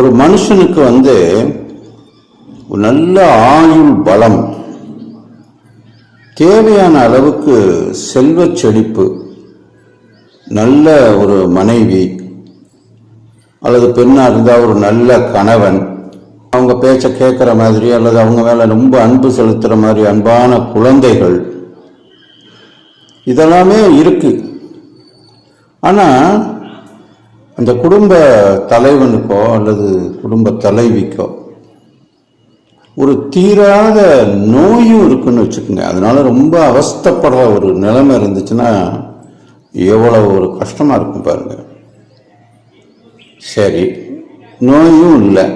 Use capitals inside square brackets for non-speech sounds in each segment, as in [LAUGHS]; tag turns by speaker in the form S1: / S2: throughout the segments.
S1: ஒரு மனுஷனுக்கு வந்து ஒரு நல்ல ஆயுள் பலம் தேவையான அளவுக்கு செல்வ செழிப்பு நல்ல ஒரு மனைவி அல்லது பெண்ணாக இருந்தால் ஒரு நல்ல கணவன் அவங்க பேச்சை கேட்குற மாதிரி அல்லது அவங்க மேலே ரொம்ப அன்பு செலுத்துகிற மாதிரி அன்பான குழந்தைகள் இதெல்லாமே இருக்குது ஆனால் அந்த குடும்ப தலைவனுக்கோ அல்லது குடும்ப தலைவிக்கோ ஒரு தீராத நோயும் இருக்குன்னு வச்சுக்கோங்க. அதனால ரொம்ப அவஸ்தப்படுற ஒரு நிலைமை இருந்துச்சுன்னா எவ்வளவு ஒரு கஷ்டமாக இருக்கும் பாருங்க. சரி நோயும் இல்லை.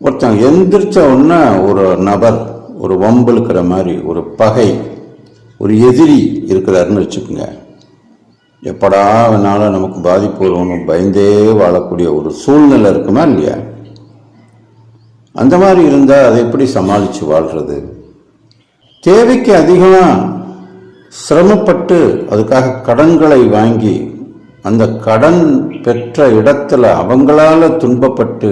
S1: ஒருத்தன் எந்திரிச்ச உடனே ஒரு நபர் ஒரு வம்பிழுக்கிற மாதிரி ஒரு பகை ஒரு எதிரி இருக்கிறாருன்னு வச்சுக்கோங்க. எப்படா வேணாலும் நமக்கு பாதிப்பு வரும்னு பயந்தே வாழக்கூடிய ஒரு சூழ்நிலை இருக்குமா இல்லையா? அந்த மாதிரி இருந்தால் அதை எப்படி சமாளித்து வாழ்கிறது தேவைக்கு அதிகமாக சிரமப்பட்டு அதுக்காக கடன்களை வாங்கி அந்த கடன் பெற்ற இடத்துல அவங்களால துன்பப்பட்டு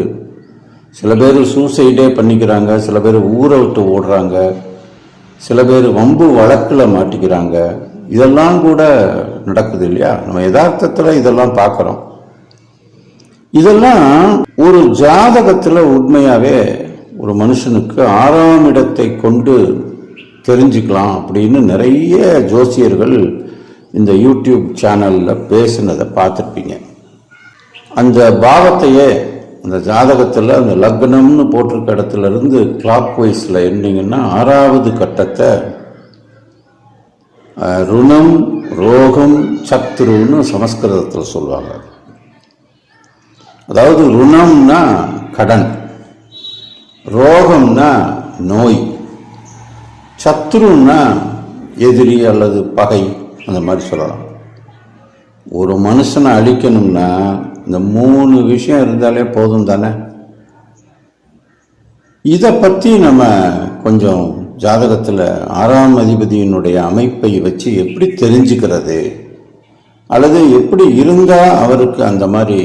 S1: சில பேர் சூசைடே பண்ணிக்கிறாங்க சில பேர் ஊரை விட்டு ஓடுறாங்க சில பேர் வம்பு வழக்கில் மாட்டிக்கிறாங்க இதெல்லாம் கூட நடக்குது இல்லையா? நம்ம யதார்த்தத்தில் இதெல்லாம் பார்க்குறோம். இதெல்லாம் ஒரு ஜாதகத்தில் உண்மையாகவே ஒரு மனுஷனுக்கு ஆறாம் இடத்தை கொண்டு தெரிஞ்சுக்கலாம் அப்படின்னு நிறைய ஜோசியர்கள் இந்த யூடியூப் சேனலில் பேசுனதை பார்த்துருப்பீங்க. அந்த பாவத்தையே அந்த ஜாதகத்தில் அந்த லக்னம்னு போட்டிருக்க இடத்துல இருந்து கிளாக் வைஸில் எண்ணிங்கன்னா ஆறாவது கட்டத்தை ருணம் ரோகம் சத்ருன்னு சமஸ்கிருதத்தில் சொல்லுவாங்க. அதாவது ருணம்னா கடன் ரோகம்னா நோய் சத்ருன்னா எதிரி அல்லது பகை அந்த மாதிரி சொல்லலாம். ஒரு மனுஷனை அழிக்கணும்னா இந்த மூணு விஷயம் இருந்தாலே போதும் தானே? இதை பற்றி நம்ம கொஞ்சம் ஜாதகத்தில் ஆறாம் அதிபதியினுடைய அமைப்பை வச்சு எப்படி தெரிஞ்சுக்கிறது? அல்லது எப்படி இருந்தால் அவருக்கு அந்த மாதிரி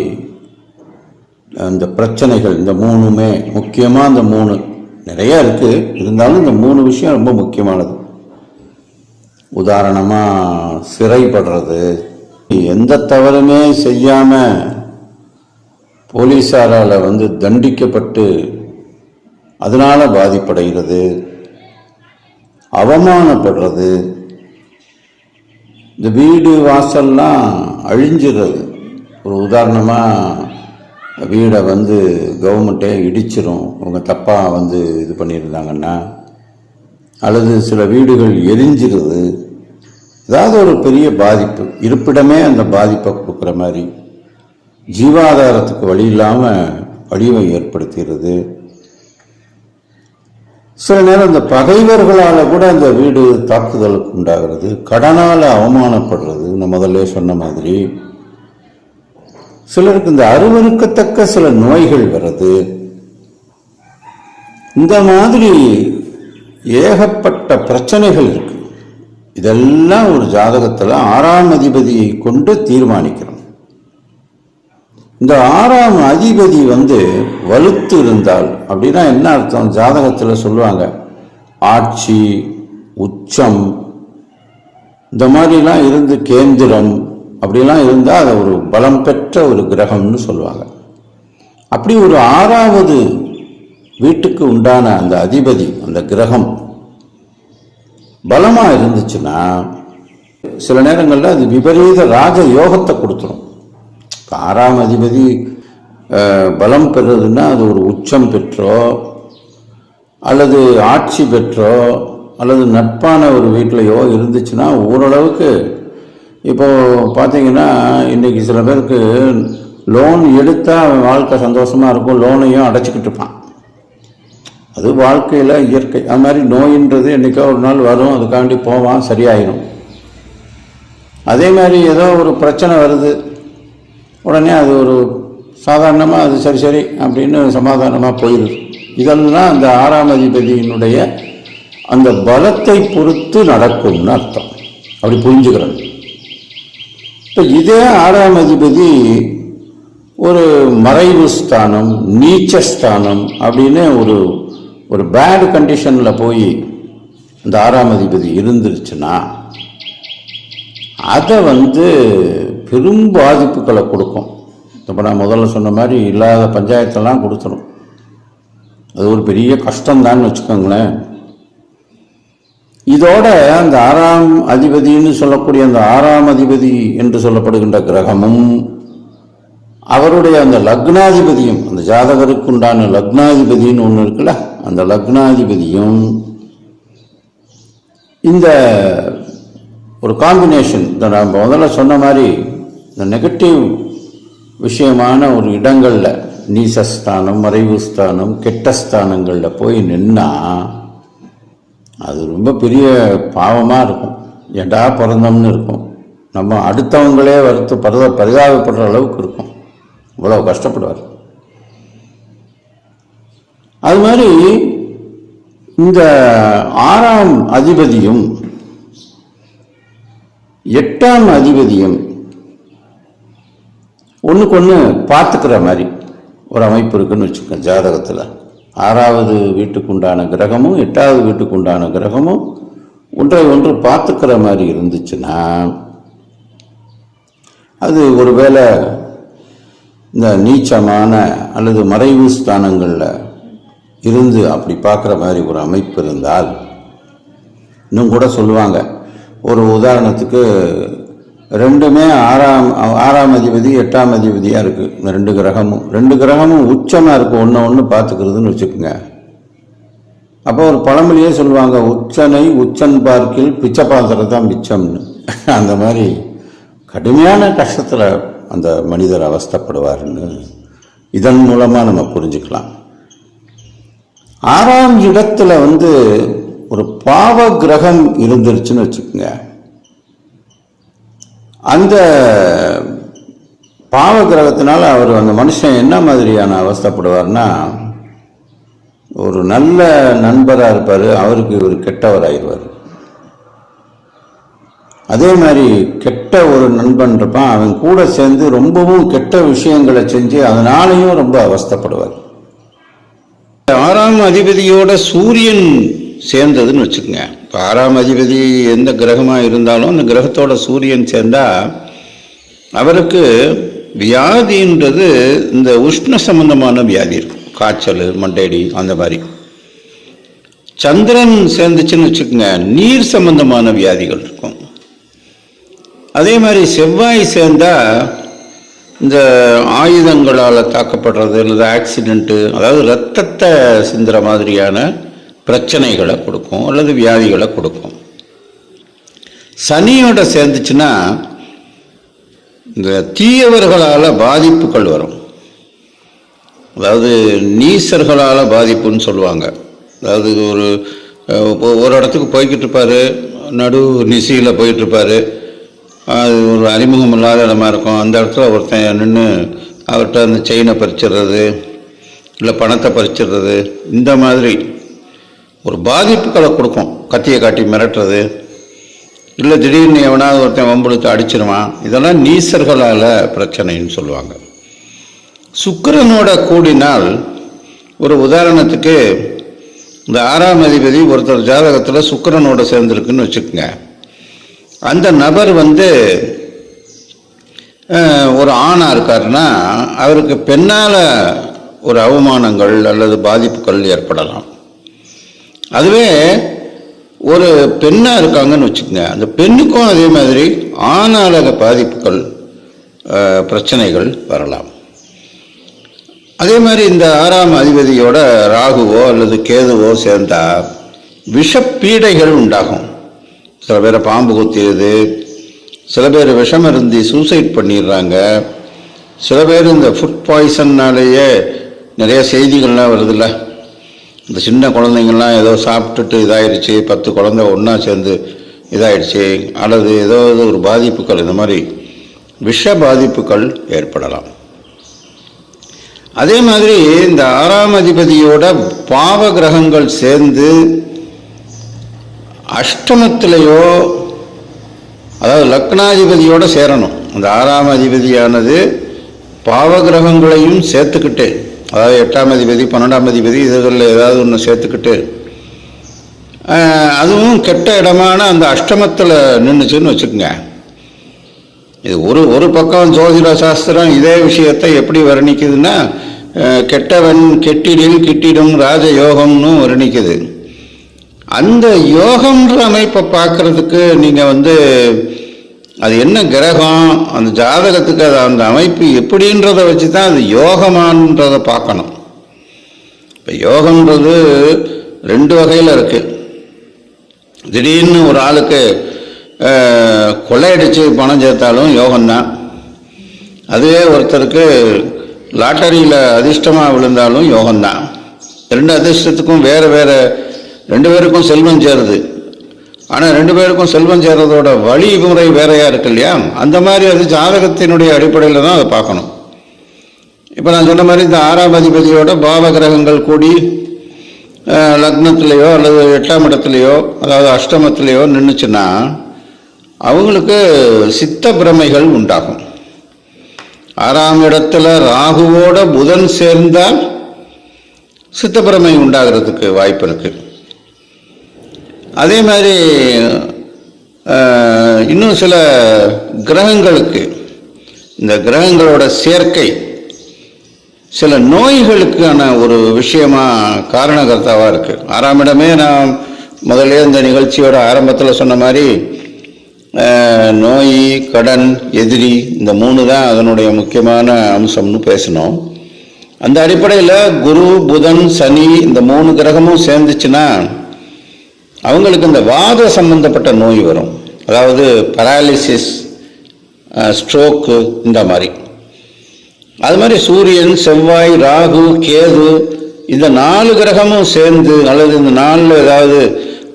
S1: அந்த பிரச்சனைகள் இந்த மூணுமே முக்கியமாக அந்த மூணு நிறைய இருக்குது இருந்தாலும் இந்த மூணு விஷயம் ரொம்ப முக்கியமானது. உதாரணமாக சிறைப்படுறது. எந்த தவறுமே செய்யாமல் போலீஸாரால் வந்து தண்டிக்கப்பட்டு அதனால் பாதிப்படைகிறது. அவமானப்படுறது. இந்த வீடு வாசல்லாம் அழிஞ்சிடுறது ஒரு உதாரணமாக வீடை வந்து கவர்மெண்ட்டே இடிச்சிரும். அவங்க தப்பாக வந்து இது பண்ணியிருந்தாங்கன்னா அல்லது சில வீடுகள் எரிஞ்சிருது. ஏதாவது ஒரு பெரிய பாதிப்பு இருப்பிடமே அந்த பாதிப்பை கொடுக்குற மாதிரி ஜீவாதாரத்துக்கு வழி இல்லாமல் வடிவை ஏற்படுத்துகிறது சில நேரம் இந்த பகைவர்களால் கூட அந்த வீடு தாக்குதலுக்கு உண்டாகிறது. கடனால் அவமானப்படுறது. நான் முதல்ல சொன்ன மாதிரி. சிலருக்கு இந்த அருவருக்கத்தக்க சில நோய்கள் வருது. இந்த மாதிரி ஏகப்பட்ட பிரச்சனைகள் இருக்கு. இதெல்லாம் ஒரு ஜாதகத்தில் ஆறாம் அதிபதியை கொண்டு தீர்மானிக்கிறோம். இந்த ஆறாம் அதிபதி வந்து வலுத்து இருந்தால் அப்படின்னா என்ன அர்த்தம்? ஜாதகத்தில் சொல்லுவாங்க ஆட்சி உச்சம் இந்த மாதிரிலாம் இருந்து கேந்திரம் அப்படிலாம் இருந்தால் அதை ஒரு பலம் பெற்ற ஒரு கிரகம்னு சொல்லுவாங்க. அப்படி ஒரு ஆறாவது வீட்டுக்கு உண்டான அந்த அதிபதி அந்த கிரகம் பலமாக இருந்துச்சுன்னா சில நேரங்களில் அது விபரீத ராஜ யோகத்தை கொடுத்துரும். இப்ப ஆறாம் அதிபதி பலம் பெறுறதுன்னா அது ஒரு உச்சம் பெற்றோ அல்லது ஆட்சி பெற்றோ அல்லது நட்பான ஒரு வீட்டிலையோ இருந்துச்சுன்னா ஓரளவுக்கு இப்போது பார்த்தீங்கன்னா இன்றைக்கி சில பேருக்கு லோன் எடுத்தால் அவன் வாழ்க்கை சந்தோஷமாக இருக்கும் லோனையும் அடைச்சிக்கிட்டு இருப்பான். அது வாழ்க்கையில் இயற்கை. அது மாதிரி நோயின்றது என்றைக்கோ ஒரு நாள் வரும் அதுக்காண்டி போவான் சரியாயிடும் அதே மாதிரி ஏதோ ஒரு பிரச்சனை வருது. உடனே அது ஒரு சாதாரணமாக அது சரி சரி அப்படின்னு சமாதானமாக போயிடுது. இதெல்லாம் அந்த ஆறாம் அதிபதியினுடைய அந்த பலத்தை பொறுத்து நடக்கும்னு அர்த்தம். அப்படி புரிஞ்சுக்கிறேன் இப்போ இதே ஆறாம் அதிபதி ஒரு மறைவு ஸ்தானம் நீச்ச ஸ்தானம் அப்படின்னு ஒரு ஒரு பேட் கண்டிஷனில் போய் இந்த ஆறாம் அதிபதி இருந்துருச்சுன்னா அதை வந்து பெரும் பாதிப்புகளை கொடுக்கும். இப்போ நான் முதல்ல சொன்ன மாதிரி இல்லாத பஞ்சாயத்தெல்லாம் கொடுத்துரும். அது ஒரு பெரிய கஷ்டம்தான்னு வச்சுக்கோங்களேன். இதோட அந்த ஆறாம் அதிபதின்னு சொல்லக்கூடிய அந்த ஆறாம் அதிபதி என்று சொல்லப்படுகின்ற கிரகமும் அவருடைய அந்த லக்னாதிபதியும் அந்த ஜாதகருக்கு உண்டான லக்னாதிபதின்னு ஒன்று இருக்குல்ல அந்த லக்னாதிபதியும் இந்த ஒரு காம்பினேஷன் இந்த நான் முதல்ல சொன்ன மாதிரி இந்த நெகட்டிவ் விஷயமான ஒரு இடங்களில் நீசஸ்தானம் மறைவு ஸ்தானம் கெட்ட ஸ்தானங்களில் போய் நின்னா அது ரொம்ப பெரிய பாவமாக இருக்கும். ஏண்டா பிறந்தோம்னு இருக்கும். நம்ம அடுத்தவங்களே வருத்து பரித பரிதாபப்படுற அளவுக்கு இருக்கும். இவ்வளோ கஷ்டப்படுவார். அது மாதிரி இந்த ஆறாம் அதிபதியும் எட்டாம் அதிபதியும் ஒன்றுக்கு ஒன்று பார்த்துக்கிற மாதிரி ஒரு அமைப்பு இருக்குதுன்னு வச்சுக்கோங்க ஜாதகத்தில். ஆறாவது வீட்டுக்கு உண்டான கிரகமும் எட்டாவது வீட்டுக்கு உண்டான கிரகமும் ஒன்றை ஒன்று பார்த்துக்கிற மாதிரி இருந்துச்சுன்னா அது ஒருவேளை இந்த நீச்சமான அல்லது மறைவு ஸ்தானங்களில் இருந்து அப்படி பார்க்குற மாதிரி ஒரு அமைப்பு இருந்தால் இன்னும் கூட சொல்லுவாங்க. ஒரு உதாரணத்துக்கு ரெண்டுமே ஆறாம் ஆறாம் அதிபதி எட்டாம் அதிபதியாக இருக்குது இந்த ரெண்டு கிரகமும். ரெண்டு கிரகமும் உச்சமாக இருக்கும் ஒன்று ஒன்று பார்த்துக்கிறதுன்னு வச்சுக்கோங்க. அப்போ ஒரு பழமொழியே சொல்லுவாங்க உச்சனை உச்சன் பார்க்கில் பிச்சை பாத்திரம் தான் மிச்சம்னு. [LAUGHS] அந்த மாதிரி கடுமையான கஷ்டத்தில் அந்த மனிதர் அவஸ்தப்படுவார்னு இதன் மூலமாக நம்ம புரிஞ்சுக்கலாம். ஆறாம் இடத்துல வந்து ஒரு பாவ கிரகம் இருந்துருச்சுன்னு வச்சுக்கோங்க. அந்த பாவ கிரகத்தினால் அவர் அந்த மனுஷன் என்ன மாதிரியான அவஸ்தப்படுவார்னா ஒரு நல்ல நண்பராக இருப்பார் அவருக்கு இவர் கெட்டவராகிடுவார் அதே மாதிரி கெட்ட ஒரு நண்பன் இருப்பான் அவன் கூட சேர்ந்து ரொம்பவும் கெட்ட விஷயங்களை செஞ்சு அதனாலையும் ரொம்ப அவஸ்தைப்படுவார். ஆறாம் அதிபதியோட சூரியன் சேர்ந்ததுன்னு வச்சுக்கோங்க. இப்போ ஆறாம் அதிபதி எந்த கிரகமாக இருந்தாலும் அந்த கிரகத்தோட சூரியன் சேர்ந்தால் அவருக்கு வியாதின்றது இந்த உஷ்ண சம்பந்தமான வியாதி இருக்கும். காய்ச்சல் மண்டையடி அந்த மாதிரி. சந்திரன் சேர்ந்துச்சுன்னு வச்சுக்கோங்க நீர் சம்பந்தமான வியாதிகள் இருக்கும். அதே மாதிரி செவ்வாய் சேர்ந்தால் இந்த ஆயுதங்களால் தாக்கப்படுறது அல்லது ஆக்சிடெண்ட்டு அதாவது ரத்தத்தை சிந்துற மாதிரியான பிரச்சனைகளை கொடுக்கும் அல்லது வியாதிகளை கொடுக்கும். சனியோட சேர்ந்துச்சுன்னா இந்த தீயவர்களால் பாதிப்புகள் வரும். அதாவது நீசர்களால் பாதிப்புன்னு சொல்லுவாங்க. அதாவது ஒரு இப்போ ஒரு இடத்துக்கு போய்கிட்டு இருப்பார் நடு நிசையில் போயிட்டுருப்பார் அது ஒரு அறிமுகம் இல்லாத இடமா இருக்கும். அந்த இடத்துல ஒருத்தன் நின்று அவர்கிட்ட அந்த செயினை பறிச்சிடுறது இல்லை பணத்தை பறிச்சிடுறது இந்த மாதிரி ஒரு பாதிப்புகளை கொடுக்கும். கத்தியை காட்டி மிரட்டுறது. இல்லை திடீர்னு எவனாவது ஒருத்தன் வம்புழுத்து அடிச்சிருவான். இதெல்லாம் நீசர்களால் பிரச்சனைன்னு சொல்லுவாங்க. சுக்கரனோட கூடினால் ஒரு உதாரணத்துக்கு இந்த ஆறாம் அதிபதி ஒருத்தர் ஜாதகத்தில் சுக்கிரனோட சேர்ந்துருக்குன்னு வச்சுக்கோங்க. அந்த நபர் வந்து ஒரு ஆணாக இருக்காருன்னா அவருக்கு பெண்ணால் ஒரு அவமானங்கள் அல்லது பாதிப்புகள் ஏற்படலாம். அதுவே ஒரு பெண்ணாக இருக்காங்கன்னு வச்சுக்கோங்க. அந்த பெண்ணுக்கும் அதே மாதிரி ஆணாளக பாதிப்புகள் பிரச்சனைகள் வரலாம். அதே மாதிரி இந்த ஆறாம் அதிபதியோட ராகுவோ அல்லது கேதுவோ சேர்ந்தால் விஷப்பீடைகள் உண்டாகும். சில பேரை பாம்பு குத்திடுது சில பேர் விஷம் இருந்து சூசைட் பண்ணிடுறாங்க சில பேர் இந்த ஃபுட் பாய்சன்னாலேயே நிறைய செய்திகள்லாம் வருதுல்ல. இந்த சின்ன குழந்தைங்கள்லாம் ஏதோ சாப்பிட்டுட்டு இதாயிடுச்சு பத்து குழந்தை ஒன்றா சேர்ந்து இதாயிடுச்சு அல்லது ஏதாவது ஒரு பாதிப்புகள் இந்த மாதிரி விஷ பாதிப்புகள் ஏற்படலாம். அதே மாதிரி இந்த ஆறாம் அதிபதியோட பாவ கிரகங்கள் சேர்ந்து அஷ்டமத்திலேயோ அதாவது லக்னாதிபதியோடு சேரணும். அந்த ஆறாம் அதிபதியானது பாவ கிரகங்களையும் சேர்த்துக்கிட்டே அதாவது எட்டாம் அதிபதி பன்னெண்டாம் அதிபதி இதுகளில் ஏதாவது ஒன்று சேர்த்துக்கிட்டு அதுவும் கெட்ட இடமான அந்த அஷ்டமத்தில் நின்றுச்சுன்னு வச்சுக்கோங்க. இது ஒரு ஒரு பக்கம் ஜோதிட சாஸ்திரம் இதே விஷயத்தை எப்படி வர்ணிக்குதுன்னா கெட்டவன் கெட்டிடில் கிட்டிடும் ராஜ யோகம்னு வர்ணிக்குது. அந்த யோகம்ன்ற அமைப்பை பார்க்கறதுக்கு நீங்கள் வந்து அது என்ன கிரகம்? அந்த ஜாதகத்துக்கு அது அந்த அமைப்பு எப்படின்றத வச்சு தான் அது யோகமான்றதை பார்க்கணும். இப்போ யோகம்ன்றது ரெண்டு வகையில் இருக்குது திடீர்னு ஒரு ஆளுக்கு கொள்ளையடிச்சு பணம் சேர்த்தாலும் யோகம்தான். அதுவே ஒருத்தருக்கு லாட்டரியில் அதிர்ஷ்டமாக விழுந்தாலும் யோகம்தான். ரெண்டு அதிர்ஷ்டத்துக்கும் வேறு வேறு ரெண்டு பேருக்கும் செல்வம் சேருது. ஆனால் ரெண்டு பேருக்கும் செல்வம் சேர்றதோட வழிமுறை வேறையாக இருக்கு இல்லையா அந்த மாதிரி அது ஜாதகத்தினுடைய அடிப்படையில் தான் அதை பார்க்கணும். இப்போ நான் சொன்ன மாதிரி இந்த ஆறாம் அதிபதியோட பாவ கிரகங்கள் கூடி லக்னத்திலேயோ அல்லது எட்டாம் இடத்துலையோ அதாவது அஷ்டமத்திலேயோ நின்றுச்சுன்னா அவங்களுக்கு சித்த பிரமைகள் உண்டாகும். ஆறாம் இடத்துல ராகுவோட புதன் சேர்ந்தால் சித்தப்பிரமை உண்டாகிறதுக்கு வாய்ப்பு இருக்குது அதே மாதிரி இன்னும் சில கிரகங்களுக்கு இந்த கிரகங்களோட சேர்க்கை சில நோய்களுக்கான ஒரு விஷயமா காரணகர்த்தாவாக இருக்குது ஆறாம் இடமே நான் முதல்ல இந்த நிகழ்ச்சியோட ஆரம்பத்தில் சொன்ன மாதிரி நோய் கடன் எதிரி இந்த மூணு தான் அதனுடைய முக்கியமான அம்சம்னு பேசினோம். அந்த அடிப்படையில் குரு புதன் சனி இந்த மூணு கிரகமும் சேர்ந்துச்சுன்னா அவங்களுக்கு இந்த வாத சம்பந்தப்பட்ட நோய் வரும். அதாவது பராலிசிஸ் ஸ்ட்ரோக்கு இந்த மாதிரி. அது மாதிரி சூரியன் செவ்வாய் ராகு கேது இந்த நாலு கிரகமும் சேர்ந்து அல்லது இந்த நாலில் ஏதாவது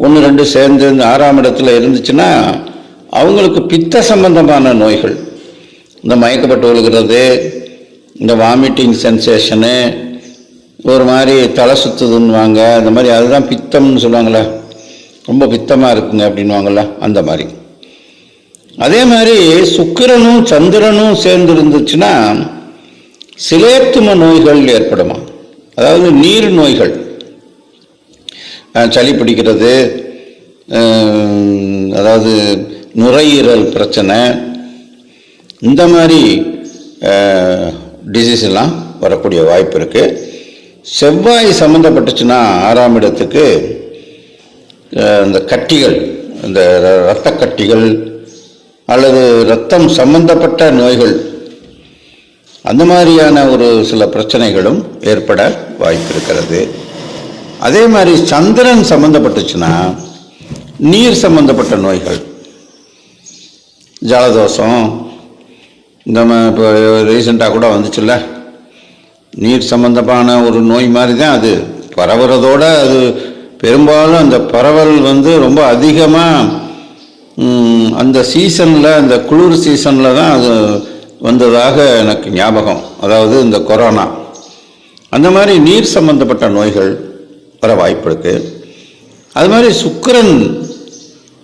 S1: ஒன்று ரெண்டு சேர்ந்து இந்த ஆறாம் இடத்துல இருந்துச்சுன்னா அவங்களுக்கு பித்த சம்பந்தமான நோய்கள். இந்த மயக்கப்பட்டு விழுகிறது இந்த வாமிட்டிங் சென்சேஷனு ஒரு மாதிரி தலை சுத்துதுன்னுவாங்க. இந்த மாதிரி அதுதான் பித்தம்னு சொல்லுவாங்களே ரொம்ப பித்தமாக இருக்குங்க அப்படின்வாங்கள்ல அந்த மாதிரி. அதே மாதிரி சுக்கிரனும் சந்திரனும் சேர்ந்து இருந்துச்சுன்னா சிலேத்தும நோய்கள் ஏற்படுமா? அதாவது நீர் நோய்கள். சளி பிடிக்கிறது அதாவது நுரையீரல் பிரச்சனை இந்த மாதிரி டிசீஸ் எல்லாம் வரக்கூடிய வாய்ப்பு இருக்குது செவ்வாய் சம்மந்தப்பட்டுச்சுன்னா ஆறாம் இடத்துக்கு அந்த கட்டிகள் இந்த ர- இரத்த கட்டிகள் அல்லது ரத்தம் சம்பந்தப்பட்ட நோய்கள் அந்த மாதிரியான ஒரு சில பிரச்சனைகளும் ஏற்பட வாய்ப்பு இருக்கிறது அதே மாதிரி சந்திரன் சம்பந்தப்பட்டுச்சுன்னா நீர் சம்பந்தப்பட்ட நோய்கள் ஜலதோஷம் இந்த ம- இப்போ ரீசெண்டாக கூட வந்துச்சுல்ல நீர் சம்பந்தமான ஒரு நோய் மாதிரி தான் அது பரவுறதோடு அது பெரும்பாலும் அந்த பரவல் வந்து ரொம்ப அதிகமாக அந்த சீசனில் அந்த குளிர் சீசனில் தான் அது வந்ததாக எனக்கு ஞாபகம். அதாவது இந்த கொரோனா. அந்த மாதிரி நீர் சம்பந்தப்பட்ட நோய்கள் வர வாய்ப்பு இருக்குது அது மாதிரி சுக்கிரன்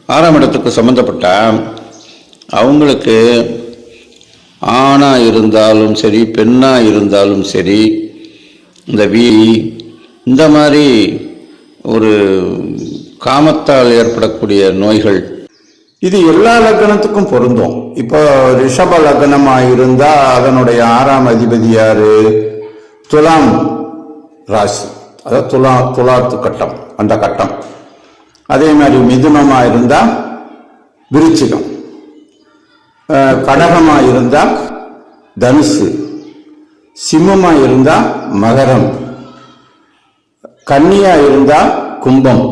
S1: ஆறாம் இடத்துக்கு சம்மந்தப்பட்ட அவங்களுக்கு ஆணாக இருந்தாலும் சரி பெண்ணாக இருந்தாலும் சரி இந்த வீ இந்த மாதிரி ஒரு காமத்தால் ஏற்படக்கூடிய நோய்கள். இது எல்லா லக்னத்துக்கும் பொருந்தும். இப்போ ரிஷப லக்னமாக இருந்தால் அதனுடைய ஆறாம் அதிபதி யாரு? துலாம் ராசி. அதாவது துலா துலாத்து கட்டம் அந்த கட்டம். அதே மாதிரி மிதுனமாக இருந்தால் விருச்சிகம். கடகமாக இருந்தால் தனுசு. சிம்மமாக இருந்தால் மகரம். கன்னியா இருந்தா கும்பம்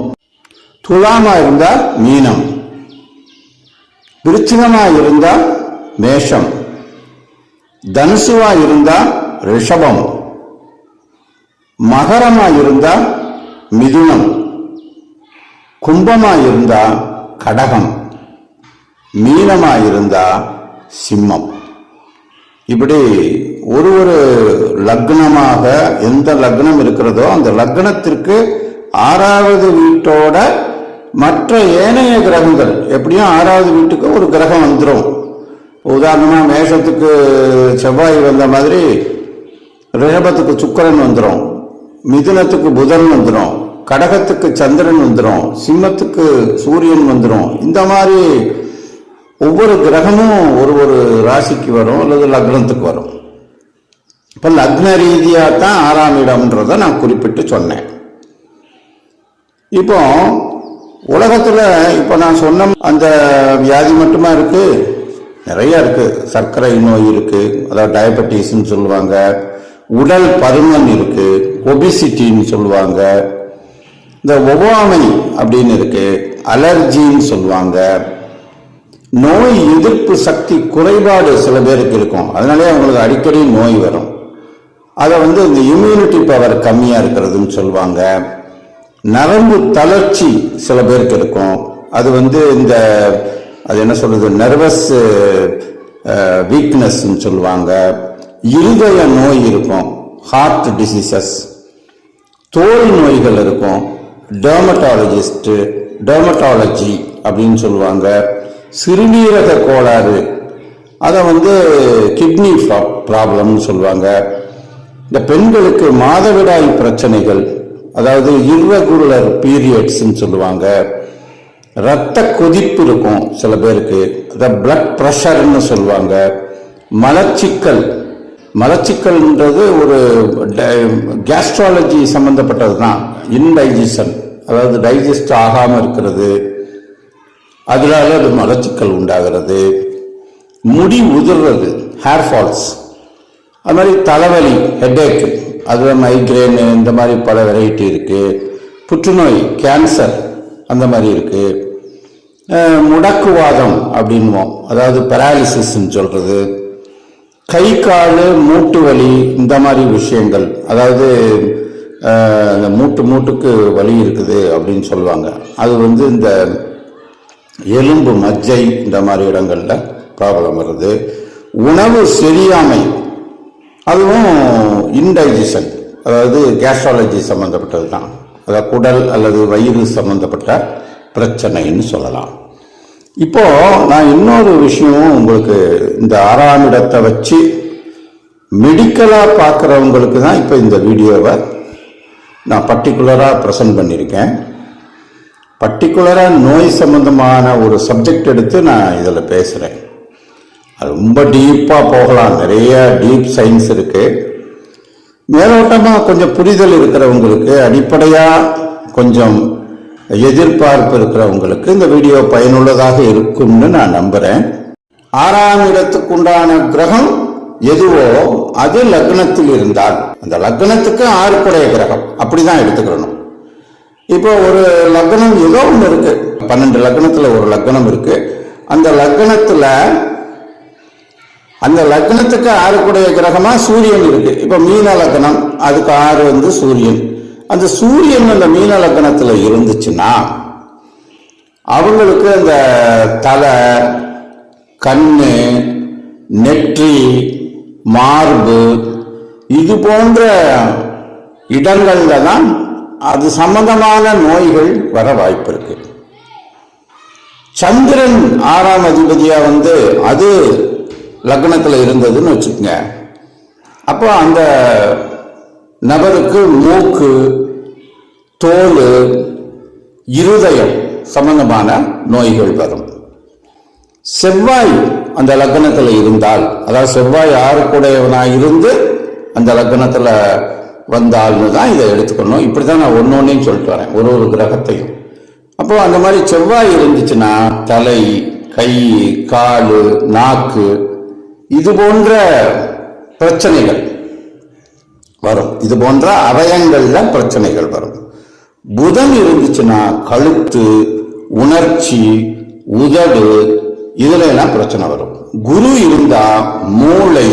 S1: துலாமா இருந்தா மீனம் விருச்சிகமா இருந்தா மேஷம் தனுசுவா இருந்தா ரிஷபம் மகரமா இருந்தா மிதுனம் கும்பமா இருந்தா கடகம் மீனமா இருந்தா சிம்மம். இப்படி ஒரு ஒரு லக்னமாக எந்த லக்னம் இருக்கிறதோ அந்த லக்னத்திற்கு ஆறாவது வீட்டோட மற்ற ஏனைய கிரகங்கள் எப்படியும் ஆறாவது வீட்டுக்கு ஒரு கிரகம் வந்துடும் உதாரணமாக மேஷத்துக்கு செவ்வாய் வந்த மாதிரி ரிஷபத்துக்கு சுக்கரன் வந்துடும் மிதுனத்துக்கு புதன் வந்துடும் கடகத்துக்கு சந்திரன் வந்துடும் சிம்மத்துக்கு சூரியன் வந்துடும் இந்த மாதிரி ஒவ்வொரு கிரகமும் ஒரு ஒரு ராசிக்கு வரும் அல்லது லக்னத்துக்கு வரும். இப்போ லக்ன ரீதியாக தான் ஆறாம் இடம்ன்றதை நான் குறிப்பிட்டு சொன்னேன். இப்போ உலகத்தில் இப்போ நான் சொன்ன அந்த வியாதி மட்டுமா இருக்கு? நிறைய இருக்கு. சர்க்கரை நோய் இருக்கு. அதாவது டயபெட்டிஸ்ன்னு சொல்லுவாங்க. உடல் பருமன் இருக்கு. ஒபிசிட்டின்னு சொல்லுவாங்க. இந்த ஒவ்வாமை அப்படின்னு இருக்கு. அலர்ஜின்னு சொல்லுவாங்க. நோய் எதிர்ப்பு சக்தி குறைபாடு சில பேருக்கு இருக்கும். அதனாலே அவங்களுக்கு அடிக்கடி நோய் வரும். அதை வந்து இந்த இம்யூனிட்டி பவர் கம்மியாக இருக்கிறதுன்னு சொல்லுவாங்க நரம்பு தளர்ச்சி சில பேருக்கு இருக்கும். அது வந்து இந்த அது என்ன சொல்றது நர்வஸ் வீக்னஸ்ன்னு சொல்லுவாங்க இருதய நோய் இருக்கும். ஹார்ட் டிசீசஸ் தோல் நோய்கள் இருக்கும். டெர்மட்டாலஜிஸ்ட் டெர்மட்டாலஜி அப்படின்னு சொல்லுவாங்க சிறுநீரக கோளாறு. அதை வந்து கிட்னி ப்ராப்ளம்னு சொல்லுவாங்க இந்த பெண்களுக்கு மாதவிடாய் பிரச்சனைகள் அதாவது இர்ரெகுலர் பீரியட்ஸ்ன்னு சொல்லுவாங்க. ரத்த கொதிப்பு இருக்கும் சில பேருக்கு. அதை பிளட் ப்ரெஷர்னு சொல்லுவாங்க. மலச்சிக்கல். மலச்சிக்கல்ன்றது ஒரு கேஸ்ட்ராலஜி சம்பந்தப்பட்டது தான் இன்டைஜிஷன் அதாவது டைஜஸ்ட் ஆகாமல் இருக்கிறது. அதனால அது மலச்சிக்கல் உண்டாகிறது. முடி உதிர்றது ஹேர் ஃபால்ஸ் அது மாதிரி தலைவலி ஹெட்டேக் அதுவே மைக்ரேனு இந்த மாதிரி பல வெரைட்டி இருக்குது புற்றுநோய் கேன்சர் அந்த மாதிரி இருக்குது முடக்குவாதம் அப்படின்வோம் அதாவது பெராலிசிஸ்ன்னு சொல்கிறது கை கால் மூட்டு வலி இந்த மாதிரி விஷயங்கள். அதாவது அந்த இந்த மூட்டு மூட்டுக்கு வலி இருக்குது அப்படின்னு சொல்லுவாங்க அது வந்து இந்த எலும்பு மஜ்ஜை இந்த மாதிரி இடங்களில் ப்ராப்ளம் வருது. உணவு செரியாமை அதுவும் இன்டைஜஷன் அதாவது கேஸ்ட்ராலஜி சம்மந்தப்பட்டது தான் அதாவது குடல் அல்லது வயிறு சம்மந்தப்பட்ட பிரச்சனைன்னு சொல்லலாம். இப்போது நான் இன்னொரு விஷயம் உங்களுக்கு இந்த ஆறாம் இடத்தை வச்சு மெடிக்கலாக பார்க்குறவங்களுக்கு தான் இப்போ இந்த வீடியோவை நான் பர்டிகுலராக ப்ரெசன்ட் பண்ணியிருக்கேன். பர்டிகுலராக நோய் சம்பந்தமான ஒரு சப்ஜெக்ட் எடுத்து நான் இதில் பேசுகிறேன் ரொம்ப டீப்பாக போகலாம். நிறைய டீப் சயின்ஸ் இருக்குது மேலோட்டமாக கொஞ்சம் புரிதல் இருக்கிறவங்களுக்கு அடிப்படையாக கொஞ்சம் எதிர்பார்ப்பு இருக்கிறவங்களுக்கு இந்த வீடியோ பயனுள்ளதாக இருக்கும்னு நான் நம்புகிறேன் ஆறாம் இடத்துக்கு உண்டான கிரகம் எதுவோ அது லக்னத்தில் இருந்தால் அந்த லக்னத்துக்கு ஆறுக்குடைய கிரகம். அப்படிதான் எடுத்துக்கிறணும் இப்போ ஒரு லக்னம் ஏதோ ஒன்று இருக்கு. பன்னெண்டு லக்னத்தில் ஒரு லக்னம் இருக்கு. அந்த லக்னத்தில் அந்த லக்னத்துக்கு ஆறுக்குடைய கிரகமா சூரியன் இருக்கு. இப்ப மீன லக்னம் அதுக்கு ஆறு வந்து சூரியன். அந்த சூரியன் அந்த மீன லக்னத்துல இருந்துச்சுன்னா அவங்களுக்கு அந்த தலை கண்ணு நெற்றி மார்பு இது போன்ற இடங்கள்ல தான் அது சம்பந்தமான நோய்கள் வர வாய்ப்பு இருக்கு. சந்திரன் ஆறாம் அதிபதியா வந்து அது லக்னத்தில் இருந்ததுன்னு வச்சுக்கோங்க. அப்போ அந்த நபருக்கு மூக்கு தோல் இருதயம் சம்பந்தமான நோய்கள் வரும். செவ்வாய் அந்த லக்னத்தில் இருந்தால் அதாவது செவ்வாய் ஆறுக்குடையவனாக இருந்து அந்த லக்னத்தில் வந்தால்னு தான் இதை எடுத்துக்கணும். இப்படி தான் நான் ஒன்று ஒன்றையும் சொல்லிட்டு வரேன் ஒரு ஒரு கிரகத்தையும். அப்போ அந்த மாதிரி செவ்வாய் இருந்துச்சுன்னா தலை கை காலு நாக்கு இது போன்ற பிரச்சனைகள் வரும். இது போன்ற அவயங்கள்ல பிரச்சனைகள் வரும். புதன் இருந்துச்சுன்னா கழுத்து உணர்ச்சி உதடு இதுல எல்லாம் பிரச்சனை வரும். குரு இருந்தா மூளை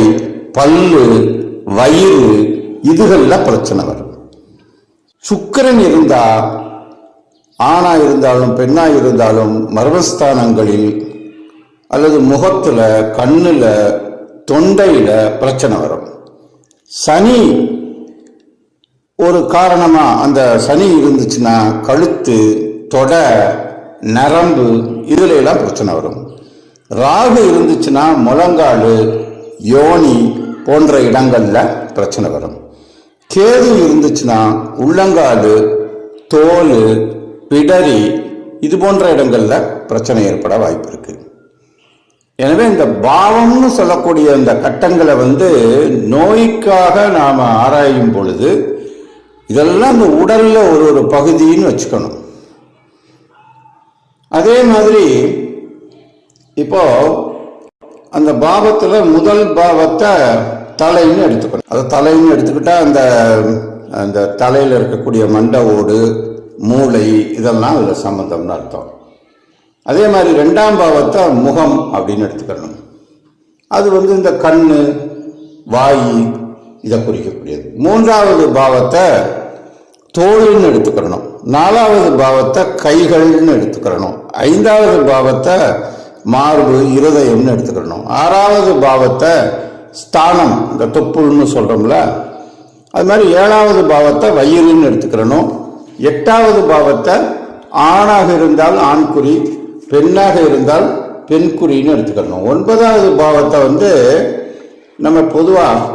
S1: பல்லு வயிறு இதுகள்ல பிரச்சனை வரும். சுக்கிரன் இருந்தா ஆணா இருந்தாலும் பெண்ணா இருந்தாலும் மர்மஸ்தானங்களில் அல்லது முகத்துல கண்ணுல தொண்டையில பிரச்சனை வரும். சனி ஒரு காரணமா அந்த சனி இருந்துச்சுன்னா கழுத்து தொடை நரம்பு இதுல எல்லாம் பிரச்சனை வரும். ராகு இருந்துச்சுன்னா முழங்கால் யோனி போன்ற இடங்கள்ல பிரச்சனை வரும். கேது இருந்துச்சுன்னா உள்ளங்கால் தோல் பிடரி இது போன்ற இடங்கள்ல பிரச்சனை ஏற்பட வாய்ப்பு இருக்குது எனவே இந்த பாவம்னு சொல்லக்கூடிய அந்த கட்டங்களை வந்து நோய்க்காக நாம் ஆராயும் பொழுது இதெல்லாம் இந்த உடலில் ஒரு ஒரு பகுதின்னு வச்சுக்கணும். அதே மாதிரி இப்போ அந்த பாவத்தில் முதல் பாவத்தை தலைன்னு எடுத்துக்கணும். அதை தலைன்னு எடுத்துக்கிட்டால் அந்த அந்த தலையில் இருக்கக்கூடிய மண்டை ஓடு மூளை இதெல்லாம் அதில் சம்மந்தம்னு அர்த்தம். அதே மாதிரி ரெண்டாம் பாவத்தை முகம் அப்படின்னு எடுத்துக்கணும். அது வந்து இந்த கண் வாய் இதை குறிக்கக்கூடியது. மூன்றாவது பாவத்தை தோல்னு எடுத்துக்கிறணும் நாலாவது பாவத்தை கைகள்னு எடுத்துக்கிறணும் ஐந்தாவது பாவத்தை மார்பு இருதயம்னு எடுத்துக்கிறணும் ஆறாவது பாவத்தை ஸ்தானம் இந்த தொப்புள்னு சொல்கிறோம்ல அது மாதிரி ஏழாவது பாவத்தை வயிறுன்னு எடுத்துக்கிறணும் எட்டாவது பாவத்தை ஆணாக இருந்தால் ஆண்குறி பெண்ணாக இருந்தால் பெண்குறின்னு எடுத்துக்கணும். ஒன்பதாவது பாவத்தை வந்து நம்ம பொதுவாக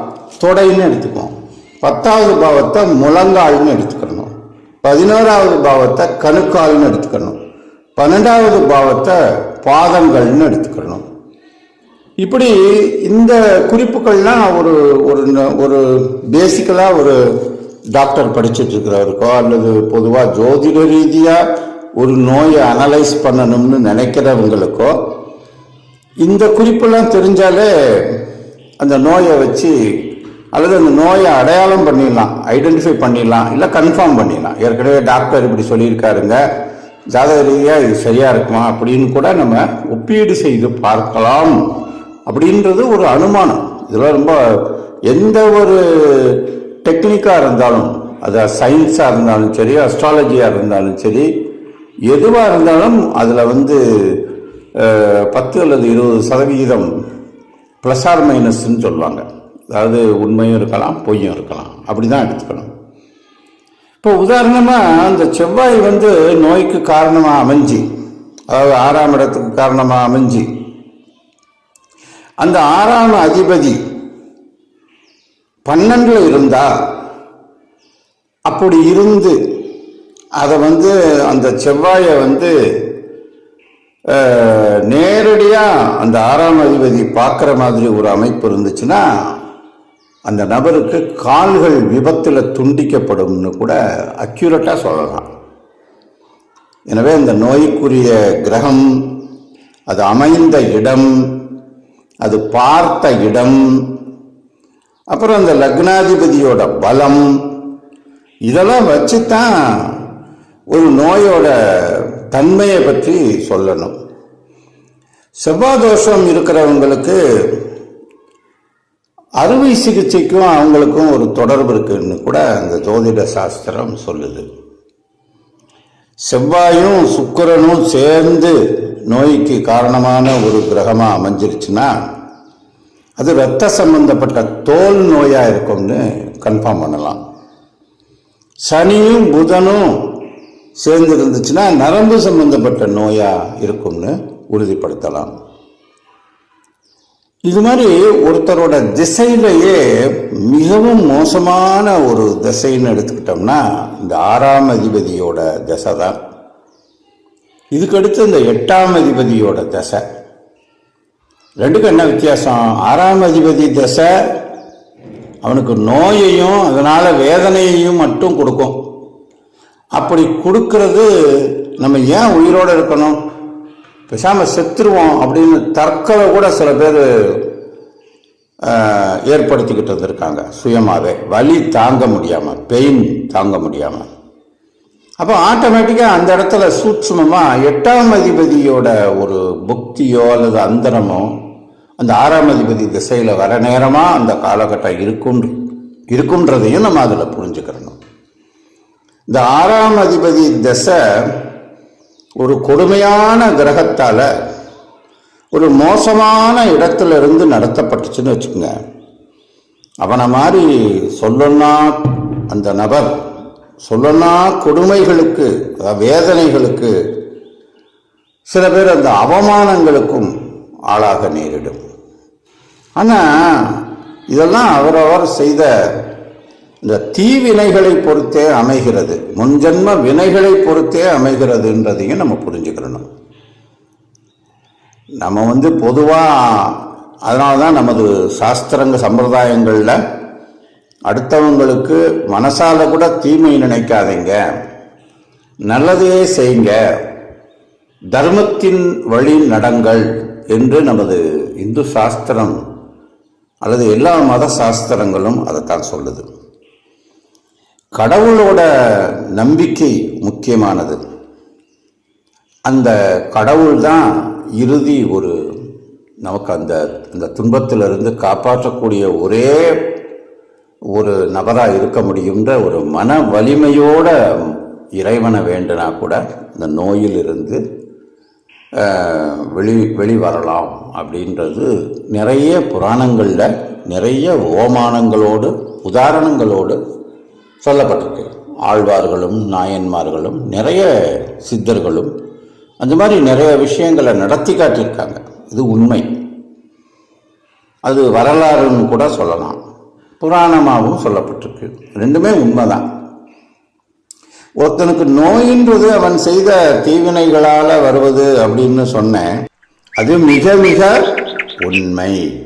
S1: தொடைன்னு எடுத்துக்குவோம். பத்தாவது பாவத்தை முழங்கால்னு எடுத்துக்கணும். பதினோராவது பாவத்தை கணுக்கால்னு எடுத்துக்கணும். பன்னெண்டாவது பாவத்தை பாதங்கள்னு எடுத்துக்கணும். இப்படி இந்த குறிப்புகள்லாம் ஒரு ஒரு ஒரு பேசிக்கலாக ஒரு டாக்டர் படிச்சுட்டு இருக்கிறவருக்கோ அல்லது பொதுவாக ஜோதிட ரீதியாக ஒரு நோயை அனலைஸ் பண்ணணும்னு நினைக்கிறவங்களுக்கோ இந்த குறிப்பெல்லாம் தெரிஞ்சாலே அந்த நோயை வச்சு அல்லது அந்த நோயை அடையாளம் பண்ணிடலாம் ஐடென்டிஃபை பண்ணிடலாம் இல்லை கன்ஃபார்ம் பண்ணிடலாம். ஏற்கனவே டாக்டர் இப்படி சொல்லியிருக்காருங்க. ஜாதக ரீதியாக இது சரியாக இருக்குமா அப்படின்னு கூட நம்ம ஒப்பீடு செய்து பார்க்கலாம் அப்படின்றது ஒரு அனுமானம். இதெல்லாம் ரொம்ப எந்த ஒரு டெக்னிக்காக இருந்தாலும் அது சயின்ஸாக இருந்தாலும் சரி அஸ்ட்ராலஜியாக இருந்தாலும் சரி எதுவாக இருந்தாலும் அதில் வந்து பத்து அல்லது இருபது சதவிகிதம் ப்ளஸ் ஆர் மைனஸ்ன்னு சொல்லுவாங்க. அதாவது உண்மையும் இருக்கலாம் பொய்யும் இருக்கலாம். அப்படி தான் எடுத்துக்கணும். இப்போ உதாரணமாக அந்த செவ்வாய் வந்து நோய்க்கு காரணமாக அமைஞ்சு அதாவது ஆறாம் இடத்துக்கு காரணமாக அமைஞ்சு அந்த ஆறாம் அதிபதி பன்னெண்டில் இருந்தால் அப்படி இருந்து அதை வந்து அந்த செவ்வாயை வந்து நேரடியாக அந்த ஆறாம் அதிபதி பார்க்குற மாதிரி ஒரு அமைப்பு இருந்துச்சுன்னா அந்த நபருக்கு கால்கள் விபத்தில் துண்டிக்கப்படும்னு கூட அக்யூரட்டாக சொல்லலாம். எனவே அந்த நோய்க்குரிய கிரகம் அது அமைந்த இடம் அது பார்த்த இடம் அப்புறம் அந்த லக்னாதிபதியோட பலம் இதெல்லாம் வச்சு தான் ஒரு நோயோட தன்மையை பற்றி சொல்லணும். செவ்வாய் தோஷம் இருக்கிறவங்களுக்கு அறுவை சிகிச்சைக்கும் அவங்களுக்கும் ஒரு தொடர்பு இருக்குன்னு கூட அந்த ஜோதிட சாஸ்திரம் சொல்லுது. செவ்வாயும் சுக்கரனும் சேர்ந்து நோய்க்கு காரணமான ஒரு கிரகமாக அமைஞ்சிருச்சுன்னா அது இரத்த சம்பந்தப்பட்ட தோல் நோயாக இருக்கும்னு கன்ஃபார்ம் பண்ணலாம். சனியும் புதனும் சேர்ந்து இருந்துச்சுன்னா நரம்பு சம்பந்தப்பட்ட நோயாக இருக்கும்னு உறுதிப்படுத்தலாம். இது மாதிரி ஒருத்தரோட திசையிலேயே மிகவும் மோசமான ஒரு திசைன்னு எடுத்துக்கிட்டோம்னா இந்த ஆறாம் அதிபதியோட திசை தான். இதுக்கடுத்து இந்த எட்டாம் அதிபதியோட திசை. ரெண்டுக்கும் என்ன வித்தியாசம்? ஆறாம் அதிபதி திசை அவனுக்கு நோயையும் அதனால் வேதனையையும் மட்டும் கொடுக்கும். அப்படி கொடுக்கறது நம்ம ஏன் உயிரோடு இருக்கணும்? பேசாமல் செத்துருவோம் அப்படின்னு தற்கொலை கூட சில பேர் ஏற்படுத்திக்கிட்டு வந்திருக்காங்க. சுயமாகவே வலி தாங்க முடியாமல் பெயின் தாங்க முடியாமல் அப்போ ஆட்டோமேட்டிக்காக அந்த இடத்துல சூட்சுமமாக எட்டாம் அதிபதியோட ஒரு புக்தியோ அல்லது அந்தரமோ அந்த ஆறாம் அதிபதி திசையில் வர நேரமாக அந்த காலகட்டம் இருக்கும் இருக்குன்றதையும் நம்ம அதில் புரிஞ்சுக்கிறணும் இந்த ஆறாம் அதிபதி திசை ஒரு கொடுமையான கிரகத்தால் ஒரு மோசமான இடத்துல இருந்து நடத்தப்பட்டுச்சுன்னு வச்சுக்கோங்க. அவனை மாதிரி சொல்லனா அந்த நபர் சொல்லனா கொடுமைகளுக்கு வேதனைகளுக்கு சில பேர் அந்த அவமானங்களுக்கும் ஆளாக நேரிடும். ஆனால் இதெல்லாம் அவரவர் செய்த இந்த தீவினைகளை பொறுத்தே அமைகிறது. முன்ஜென்ம வினைகளை பொறுத்தே அமைகிறதுன்றதையும் நம்ம புரிஞ்சுக்கிறணும். நம்ம வந்து பொதுவாக அதனால தான் நமது சாஸ்திரங்க சம்பிரதாயங்களில் அடுத்தவங்களுக்கு மனசால கூட தீமை நினைக்காதீங்க. நல்லதையே செய்யுங்க தர்மத்தின் வழி நடங்கள் என்று நமது இந்து சாஸ்திரம் அல்லது எல்லா மத சாஸ்திரங்களும் அதைத்தான் சொல்லுது. கடவுளோட நம்பிக்கை முக்கியமானது. அந்த கடவுள் தான் இறுதி ஒரு நமக்கு அந்த அந்த துன்பத்திலிருந்து காப்பாற்றக்கூடிய ஒரே ஒரு நபராக இருக்க முடியுன்ற ஒரு மன வலிமையோட இறைவனை வேண்டுனா கூட இந்த நோயிலிருந்து வெளி வெளிவரலாம் அப்படின்றது நிறைய புராணங்களில் நிறைய ஓமானங்களோடு உதாரணங்களோடு சொல்லப்பட்டிருக்கு. ஆழ்வார்களும் நாயன்மார்களும் நிறைய சித்தர்களும் அந்த மாதிரி நிறைய விஷயங்களை நடத்தி காட்டியிருக்காங்க. இது உண்மை. அது வரலாறுன்னு கூட சொல்லலாம். புராணமாகவும் சொல்லப்பட்டிருக்கு. ரெண்டுமே உண்மைதான். ஒருத்தனுக்கு நோயின்றது அவன் செய்த தீவினைகளால் வருவது அப்படின்னு சொன்னேன். அது மிக மிக உண்மை.